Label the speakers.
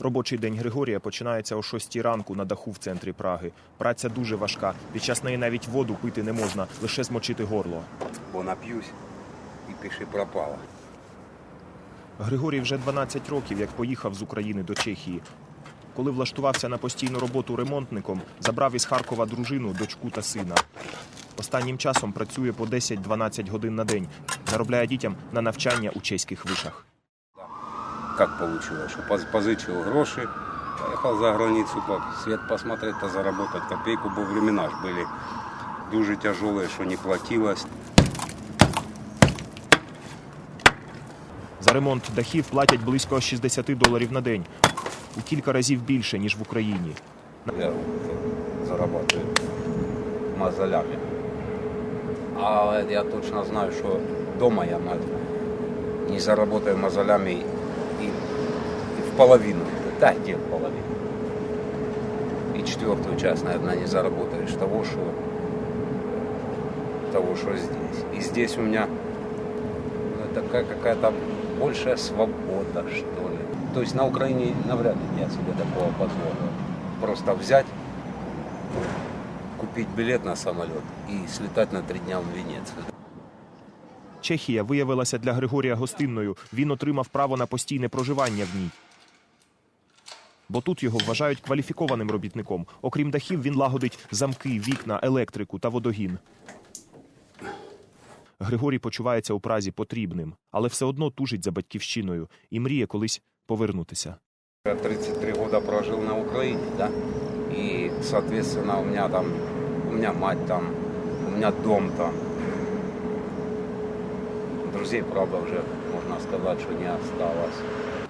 Speaker 1: Робочий день Григорія починається о 6 ранку на даху в центрі Праги. Праця дуже важка. Під час неї навіть воду пити не можна, лише змочити горло.
Speaker 2: бо нап'юсь і пиши пропало.
Speaker 1: Григорій вже 12 років, як поїхав з України до Чехії. Коли влаштувався на постійну роботу ремонтником, забрав із Харкова дружину, дочку та сина. Останнім часом працює по 10-12 годин на день, заробляє дітям на навчання у чеських вишах
Speaker 2: Как получилось, что поз- позычил гроши, поехал за границу, как свет посмотреть, то заработать копейку, бо времена ж были дуже тяжелые, что не платилось.
Speaker 1: За ремонт дахів платять близько 60 доларів на день, у кілька разів більше, ніж в Україні.
Speaker 2: Я зарабатываю мозолями. А я точно знаю, что дома я на- не заработаю мозолями и, и в половину. Да, где в половину. И четвертую часть, наверное, не заработаешь того, что того, что здесь. И здесь у меня ну, такая какая-то большая свобода, что ли. То есть на Украине навряд ли я себе такого позволю. Просто взять, купить билет на самолет и слетать на три дня в Венецию.
Speaker 1: Чехія виявилася для Григорія гостинною. Він отримав право на постійне проживання в ній. Бо тут його вважають кваліфікованим робітником. Окрім дахів, він лагодить замки, вікна, електрику та водогін. Григорій почувається у Празі потрібним, але все одно тужить за батьківщиною і мріє колись повернутися.
Speaker 2: Я 33 года прожил на Украине, да, и, соответственно, у меня там, у меня мать там, у меня дом там. Друзей, правда, уже, можно сказать, что не осталось.